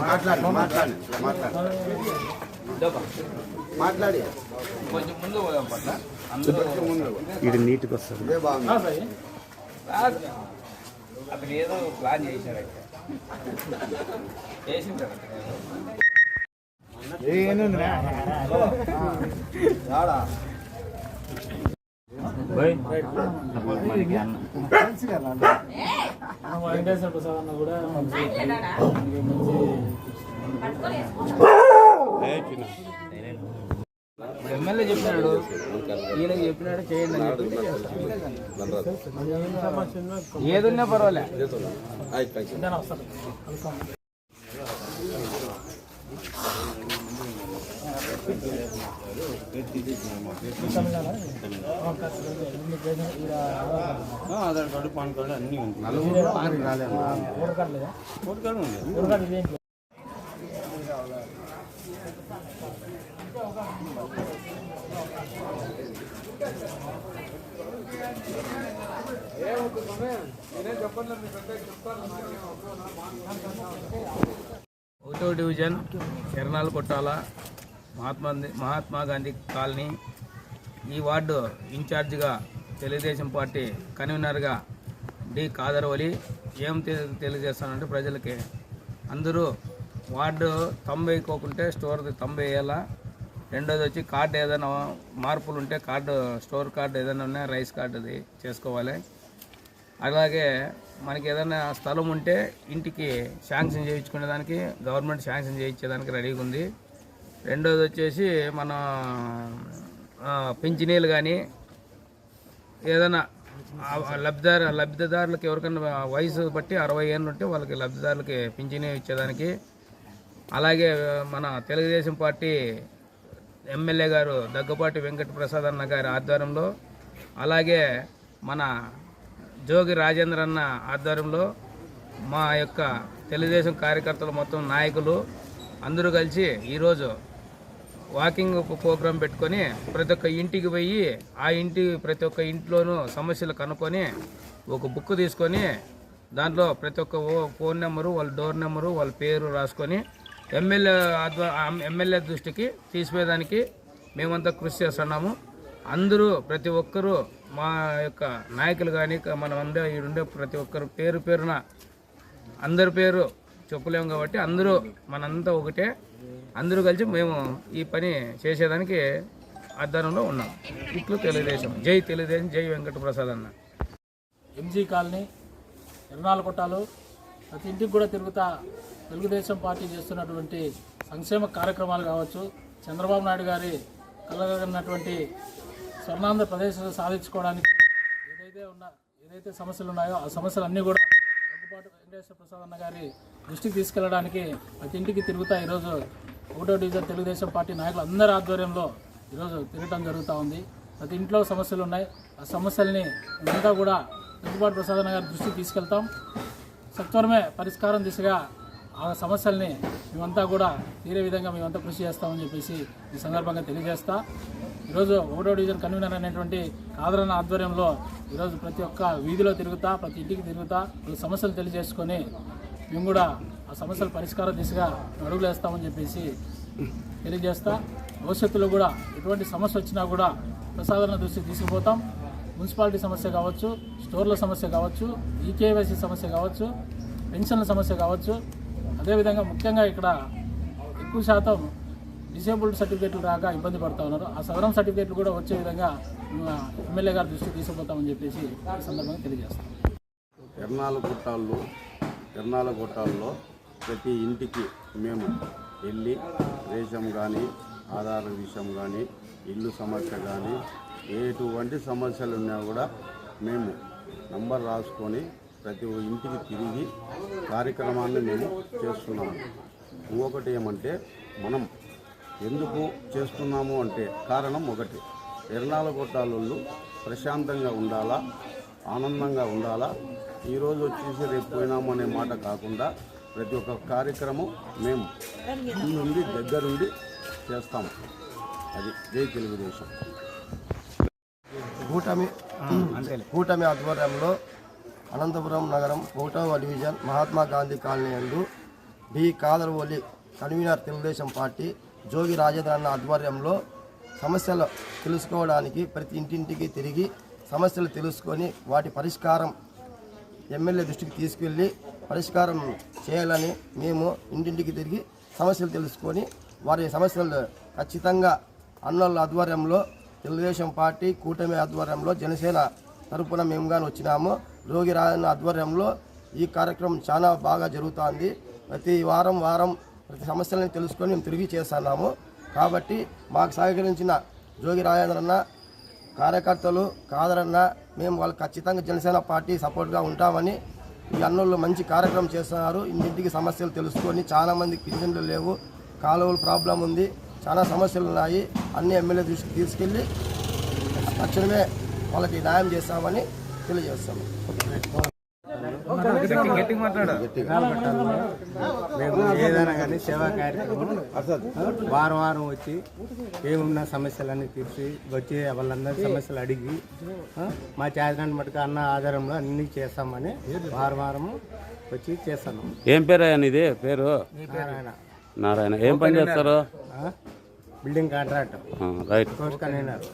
మాట్లాడు. మాట్లాడు మాట్లాడు మాట్లాడి కొంచెం ముందు పోదాం పట్ల అందరూ ముందు ఇది నీట్గా వస్తుంది ఇదే బాగుంది ఏదో. ప్లాన్ చేశాడు అయితే చేసింటాడు రాడా? వెంకటేశ్వర ప్రసాద్ అన్న కూడా మంచి ఎమ్మెల్యే చెప్పినాడు. ఈయనకి చెప్పినాడు చేయండి ఏదున్నా పర్వాలే. ఆధార్ కార్డు పాన్ కార్డు అన్నీ ఉంటాయి. ఒకటో డివిజన్ ఎర్నాలు కొట్టాల మహాత్మా మహాత్మా గాంధీ కాలనీ ఈ వార్డు ఇన్ఛార్జిగా తెలుగుదేశం పార్టీ కన్వీనర్గా డి. కాదరవలి ఏం తె- తెలియజేస్తానంటే ప్రజలకి అందరూ వార్డు తొంభై కోకుంటే స్టోర్ తొంభై వేయాలా రెండోది వచ్చి కార్డు ఏదైనా మార్పులు ఉంటే కార్డు స్టోర్ కార్డు ఏదైనా ఉన్నా రైస్ కార్డు అది చేసుకోవాలి. అలాగే మనకి ఏదైనా స్థలం ఉంటే ఇంటికి శాంక్షన్ చేయించుకునే దానికి గవర్నమెంట్ శాంక్షన్ చేయించేదానికి రెడీగా ఉంది రెండోది వచ్చేసి మన పింఛనీలు కానీ ఏదైనా లబ్ధిదారు లబ్ధిదారులకు ఎవరికైనా వయసు బట్టి అరవై ఏళ్ళు ఉంటే వాళ్ళకి లబ్ధిదారులకి పింఛనీ ఇచ్చేదానికి. అలాగే మన తెలుగుదేశం పార్టీ ఎమ్మెల్యే గారు దగ్గపాటి వెంకట ప్రసాద్ అన్న గారి ఆధ్వర్యంలో అలాగే మన జోగి రాజేంద్ర అన్న ఆధ్వర్యంలో మా యొక్క తెలుగుదేశం కార్యకర్తలు మొత్తం నాయకులు అందరూ కలిసి ఈరోజు వాకింగ్ ప్రోగ్రాం పెట్టుకొని ప్రతి ఒక్క ఇంటికి పోయి ఆ ఇంటి ప్రతి ఒక్క ఇంట్లోనూ సమస్యలు కనుక్కొని ఒక బుక్ తీసుకొని దాంట్లో ప్రతి ఒక్క ఫోన్ నెంబరు వాళ్ళ డోర్ నెంబరు వాళ్ళ పేరు రాసుకొని ఎమ్మెల్యే ఆధ్వ- ఎమ్మెల్యే దృష్టికి తీసిపోయేదానికి మేమంతా కృషి చేస్తున్నాము. అందరూ ప్రతి ఒక్కరూ మా యొక్క నాయకులు కానీ మనం ఉండే ఈడుండే ప్రతి ఒక్కరు పేరు పేరున అందరి పేరు చెప్పలేము కాబట్టి అందరూ మనంతా ఒకటే. అందరూ కలిసి మేము ఈ పని చేసేదానికి ఆధ్వర్యంలో ఉన్నాం. ఇట్లు తెలుగుదేశం. జై తెలుగుదేశం జై వెంకటప్రసాద్ అన్న. ఎంజీ కాలనీ ఎర్నాల కొట్టాలు ప్రతి ఇంటికి కూడా తిరుగుతా తెలుగుదేశం పార్టీ చేస్తున్నటువంటి సంక్షేమ కార్యక్రమాలు కావచ్చు చంద్రబాబు నాయుడు గారి కలగన్నటువంటి స్వర్ణాంధ్రప్రదేశ్ సాధించుకోవడానికి ఏదైతే ఉన్న ఏదైతే సమస్యలు ఉన్నాయో ఆ సమస్యలన్నీ కూడా పాటు వెంకటేశ్వర ప్రసాద్ అన్న గారి దృష్టికి తీసుకెళ్ళడానికి ప్రతి ఇంటికి తిరుగుతా ఈరోజు ఒకటో డివిజన్ తెలుగుదేశం పార్టీ నాయకులు అందరి ఆధ్వర్యంలో ఈరోజు తిరగటం జరుగుతూ ఉంది. ప్రతి ఇంట్లో సమస్యలు ఉన్నాయి. ఆ సమస్యల్ని మేమంతా కూడా దగ్గుబాటు ప్రసాద్ అన్న గారి దృష్టికి తీసుకెళ్తాం. సత్వరమే పరిష్కారం దిశగా ఆ సమస్యల్ని మేమంతా కూడా తీరే విధంగా మేమంతా కృషి చేస్తామని చెప్పేసి ఈ సందర్భంగా తెలియజేస్తా. ఈరోజు ఒకటో డివిజన్ కన్వీనర్ అనేటువంటి కాదరన్న ఆధ్వర్యంలో ఈరోజు ప్రతి ఒక్క వీధిలో తిరుగుతా ప్రతి ఇంటికి తిరుగుతా వాళ్ళ సమస్యలు తెలియజేసుకొని మేము కూడా ఆ సమస్యల పరిష్కార దిశగా అడుగులు వేస్తామని చెప్పేసి తెలియజేస్తా. భవిష్యత్తులో కూడా ఎటువంటి సమస్య వచ్చినా కూడా ప్రసాదన దృష్టికి తీసుకుపోతాం. మున్సిపాలిటీ సమస్య కావచ్చు స్టోర్ల సమస్య కావచ్చు ఈకేవైసీ సమస్య కావచ్చు పెన్షన్ల సమస్య కావచ్చు అదేవిధంగా ముఖ్యంగా ఇక్కడ ఎక్కువ శాతం డిసేబుల్డ్ సర్టిఫికేట్లు రాక ఇబ్బంది పడుతూ ఉన్నారు. ఆ సదరం సర్టిఫికేట్లు కూడా వచ్చే విధంగా ఎమ్మెల్యే గారి దృష్టికి తీసుకుపోతామని చెప్పేసి ఈ సందర్భంగా తెలియజేస్తాం. ఎర్నాల గుట్టాల్లో ఎర్నాల గుట్టాల్లో ప్రతి ఇంటికి మేము వెళ్ళి రేషన్ కానీ ఆధార్ విషయం కానీ ఇల్లు సమస్య కానీ ఎటువంటి సమస్యలు ఉన్నా కూడా మేము నంబర్ రాసుకొని ప్రతి ఇంటికి తిరిగి కార్యక్రమాన్ని మేము చేస్తున్నాము. ఇంకొకటి ఏమంటే మనం ఎందుకు చేస్తున్నాము అంటే కారణం ఒకటి. ఎర్నాల కొట్టాలోళ్ళు ప్రశాంతంగా ఉండాలా ఆనందంగా ఉండాలా? ఈరోజు వచ్చేసి రేపు పోయినాము అనే మాట కాకుండా ప్రతి ఒక్క కార్యక్రమం మేము నుండి దగ్గరుండి చేస్తాము. అది జై తెలుగుదేశం. కూటమి కూటమి ఆధ్వర్యంలో అనంతపురం నగరం ఒకటవ డివిజన్ మహాత్మా గాంధీ కాలనీ యందు బి. కాదర్వోలి కన్వీనర్ తెలుగుదేశం పార్టీ జోగి రాజేంద్ర అన్న ఆధ్వర్యంలో సమస్యలు తెలుసుకోవడానికి ప్రతి ఇంటింటికి తిరిగి సమస్యలు తెలుసుకొని వాటి పరిష్కారం ఎమ్మెల్యే దృష్టికి తీసుకెళ్ళి పరిష్కారం చేయాలని మేము ఇంటింటికి తిరిగి సమస్యలు తెలుసుకొని వారి సమస్యలు ఖచ్చితంగా అన్నోళ్ళ ఆధ్వర్యంలో తెలుగుదేశం పార్టీ కూటమి ఆధ్వర్యంలో జనసేన తరపున మేము కానీ వచ్చినాము. రోగి రాజన్న ఆధ్వర్యంలో ఈ కార్యక్రమం చాలా బాగా జరుగుతోంది. ప్రతి వారం వారం ప్రతి సమస్యలను తెలుసుకొని మేము తిరిగి చేస్తున్నాము. కాబట్టి మాకు సహకరించిన జోగి రాజేంద్రన్న కార్యకర్తలు కాదరన్న మేము వాళ్ళు ఖచ్చితంగా జనసేన పార్టీ సపోర్ట్గా ఉంటామని ఈ అన్నోళ్ళు మంచి కార్యక్రమం చేస్తున్నారు. ఇంటింటికి సమస్యలు తెలుసుకొని చాలామంది పింఛన్లు లేవు కాలువలు ప్రాబ్లం ఉంది చాలా సమస్యలు ఉన్నాయి. అన్ని ఎమ్మెల్యే దృష్టికి తీసుకెళ్ళి తక్షణమే వాళ్ళకి న్యాయం చేస్తామని తెలియజేస్తాము మేము ఏదైనా కానీ సేవా కార్యక్రమం వారం వారం వచ్చి ఏమున్న సమస్యలన్నీ తీర్చి వచ్చి వాళ్ళందరి సమస్యలు అడిగి మా చేతనాన్ని మటుకు అన్న ఆధారంలో అన్నీ చేస్తామని వారం వారము వచ్చి చేస్తాను. ఏం పేరు? ఆయన ఇది పేరు నారాయణ నారాయణ. ఏం పని చేస్తారు? Building contract right. Course convener.